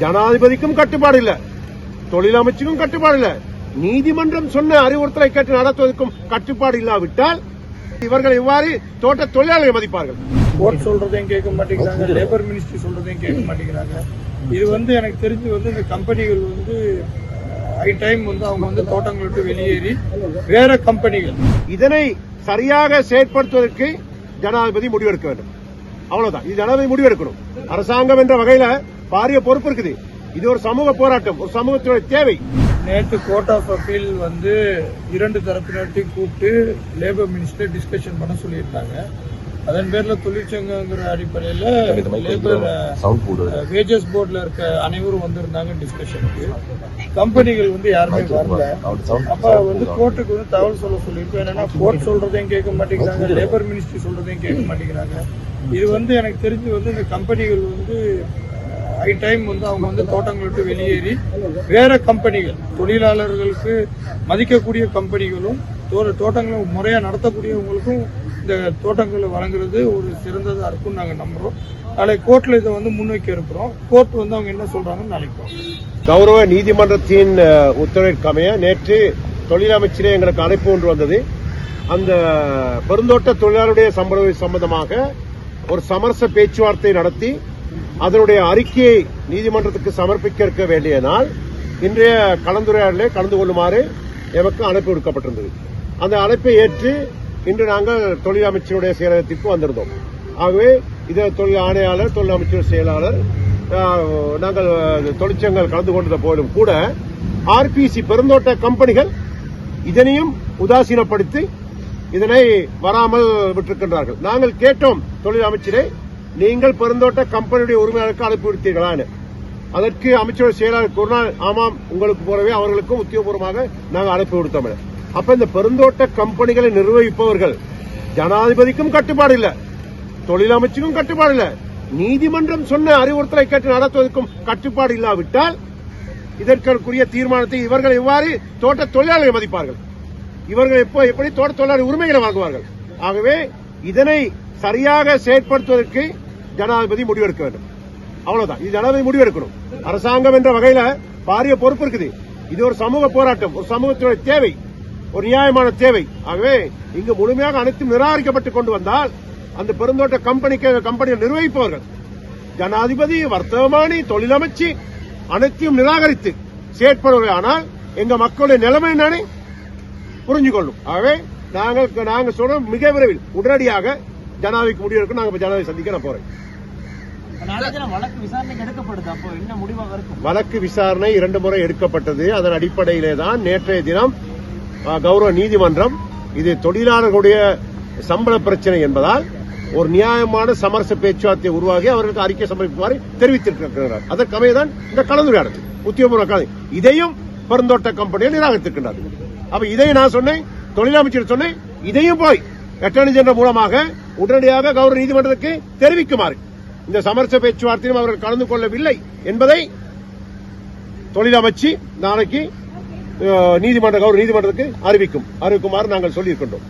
ஜனாதிபதிக்கும் கட்டுப்பாடு இல்ல தொழிலமைச்சுக்கும் கட்டுப்பாடு இல்ல நீதிமன்றம் சொன்ன அறிவுறுத்தலை கேட்டு நடத்துவதற்கும் கட்டுப்பாடு இல்லாவிட்டால் இவர்கள் இவ்வாறு தோட்ட தொழிலாளர்களை மதிப்பார்கள். கோர்ட் சொல்றதையும் கேட்க மாட்டேங்கிறாங்க. லேபர் மினிஸ்ட்ரி சொல்றதையும் கேட்க மாட்டேங்கிறாங்க. இது வந்து எனக்கு தெரிஞ்சு வந்து இந்த கம்பெனிகள் வந்து ஐ டைம் வந்து அவங்க வந்து தோட்டங்களை விட்டு வெளியேறி வேற கம்பெனிகள் இதனை சரியாக செயற்படுத்துவதற்கு ஜனாதிபதி முடிவெடுக்க வேண்டும். அவ்வளவுதான். இது ஜனாதிபதி முடிவெடுக்கணும். அரசாங்கம் என்ற வகையில பாரிய பொறுப்பு இருக்குது. இது ஒரு சமூக போராட்டம் ஒரு சமூகத்தினுடைய தேவை. நேற்று கோர்ட் ஆஃப் அப்பீல் வந்து இரண்டு தரப்பினர்த்தையும் கூப்பிட்டு லேபர் மினிஸ்டர் டிஸ்கஷன் பண்ண சொல்லியிருக்காங்க அதன் பேர்ல தொழிற்சங்கங்கிற அடிப்படையில் லேபர் வேஜஸ் போர்டில் இருக்க அனைவரும் வந்திருந்தாங்க டிஸ்கஷனுக்கு கம்பெனிகள் வந்து யாருமே வரல. அப்ப வந்து கோர்ட்டுக்கு வந்து தகவல் சொல்ல சொல்லியிருக்கோம் என்னன்னா கோர்ட் சொல்றதையும் கேட்க மாட்டேங்கிறாங்க லேபர் மினிஸ்ட்ரி சொல்றதையும் கேட்க மாட்டேங்கிறாங்க. இது வந்து எனக்கு தெரிஞ்சு வந்து இந்த கம்பெனிகள் வந்து ஐ டைம் வந்து அவங்க வந்து தோட்டங்களை விட்டு வெளியேறி வேற கம்பெனிகள் தொழிலாளர்களுக்கு மதிக்கக்கூடிய கம்பெனிகளும் தோட்டங்களை முறையாக நடத்தக்கூடியவங்களுக்கும் இந்த தோட்டங்களை வழங்குறது ஒரு சிறந்ததாக இருக்கும்னு நாங்கள் நம்புகிறோம் நாளைக்கு கோர்ட்டில் இதை வந்து முன்வைக்க இருக்கிறோம். கோர்ட் வந்து அவங்க என்ன சொல்கிறாங்கன்னு நினைப்போம் கௌரவ நீதிமன்றத்தின் உத்தரவிற்கமைய நேற்று தொழிலமைச்சரே எங்களுக்கு அழைப்பு ஒன்று வந்தது. அந்த பெருந்தோட்ட தொழிலாளருடைய சம்பள சம்பந்தமாக ஒரு சமரச பேச்சுவார்த்தை நடத்தி அதனுடைய அறிக்கையை நீதிமன்றத்துக்கு சமர்ப்பிக்க இருக்க வேண்டிய நாள் இன்றைய கலந்துரையாடலே கலந்து கொள்ளுமாறு எமக்கு அழைப்பு விடுக்கப்பட்டிருந்தது. அந்த அழைப்பை ஏற்று இன்று நாங்கள் தொழில் அமைச்சருடைய செயலகத்திற்கு வந்திருந்தோம். ஆகவே இது தொழில் ஆணையாளர் தொழில் அமைச்சர் செயலாளர் நாங்கள் தொழிற்சங்கங்கள் கலந்து கொண்டத போலும் கூட ஆர்பிசி பெருந்தோட்ட கம்பெனிகள் இதனையும் உதாசீனப்படுத்தி இதனை வராமல் விட்டிருக்கின்றார்கள். நாங்கள் கேட்டோம் தொழில் அமைச்சரை நீங்கள் பெருந்தோட்ட கம்பெனியுடைய உரிமையாளருக்கு அனுப்பி விடுத்தீர்களான்னு. அதற்கு அமைச்சர் செயலாளர் கூறினார் ஆமாம் உங்களுக்கு போலவே அவர்களுக்கும் உத்தியோகபூர்வமாக நாங்கள் அனுப்பி விடுத்தோம். அப்ப இந்த பெருந்தோட்ட கம்பெனிகளை நிர்வகிப்பவர்கள் ஜனாதிபதிக்கும் கட்டுப்பாடு இல்ல தொழில் அமைச்சுக்கும் கட்டுப்பாடு இல்ல நீதிமன்றம் சொன்ன அறிவுறுத்தலை கேட்டு நடத்துவதற்கும் கட்டுப்பாடு இல்லாவிட்டால் இதற்குரிய தீர்மானத்தை இவர்கள் எவ்வாறு தோட்ட தொழிலாளர்களை மதிப்பார்கள்? இவர்கள் எப்போ எப்படி தோட்ட தொழிலாளர் உரிமைகளை வாங்குவார்கள்? ஆகவே இதனை சரியாக செயற்படுத்துவதற்கு ஜனாதிபதி முடிவெடுக்க வேண்டும். அவ்வளவுதான். இது ஜனாதிபதி முடிவெடுக்கணும். அரசாங்கம் என்ற வகையில பாரிய பொறுப்பு இருக்குது. இது ஒரு சமூக போராட்டம். ஒரு சமூகத்தினுடைய தேவை. ஒரு நியாயமான தேவை. ஆகவே இங்கு முழுமையாக அனைத்தும் நிராகரிக்கப்பட்டு கொண்டு வந்தால் அந்த பெருந்தோட்ட கம்பெனிக்கு கம்பெனியை நிர்வகிப்பவர்கள் ஜனாதிபதி வர்த்தமானி தொழிலமைச்சு அனைத்தையும் நிராகரித்து செயற்படுவது ஆனால் எங்க மக்களுடைய நிலைமை என்னன்னு புரிஞ்சு கொள்ளும் ஆகவே நாங்கள் நாங்கள் சொல்றோம் மிக விரைவில் உடனடியாக ஜனாதிபதிக்கு முடிவெடுக்க நாங்கள் இப்ப ஜனாதிபதி சந்திக்க நான் போறேன். வழக்கு விசாரணை இரண்டு முறை எடுக்கப்பட்டது. அதன் அடிப்படையிலே தான் நேற்றைய தினம் கௌரவ நீதிமன்றம் இது தொழிலாளர்களுடைய சம்பள பிரச்சனை என்பதால் ஒரு நியாயமான சமரச பேச்சுவார்த்தை உருவாகி அவர்களுக்கு அறிக்கை சமர்ப்பிக்குமாறு தெரிவித்திருக்கிறார். அதற்கமைய தான் இந்த கலந்துரையாடல். உத்தியோகபூர்வ கலந்து இதையும் பெருந்தோட்ட கம்பெனியை நிராகரித்திருக்கின்றார் அப்ப இதை நான் சொன்னேன் தொழிலமைச்சர் சொன்னேன் இதையும் போய் அட்டர்னி ஜெனரல் மூலமாக உடனடியாக கௌரவ நீதிமன்றத்துக்கு தெரிவிக்குமாறு. இந்த சமரச பேச்சுவார்த்தையிலும் அவர்கள் கலந்து கொள்ளவில்லை என்பதை தொழிலமைச்சு நாளைக்கு நீதிமன்ற கௌரவ நீதிமன்றத்துக்கு அறிவிக்கும். அறிவிக்குமாறு நாங்கள் சொல்லியிருக்கின்றோம்.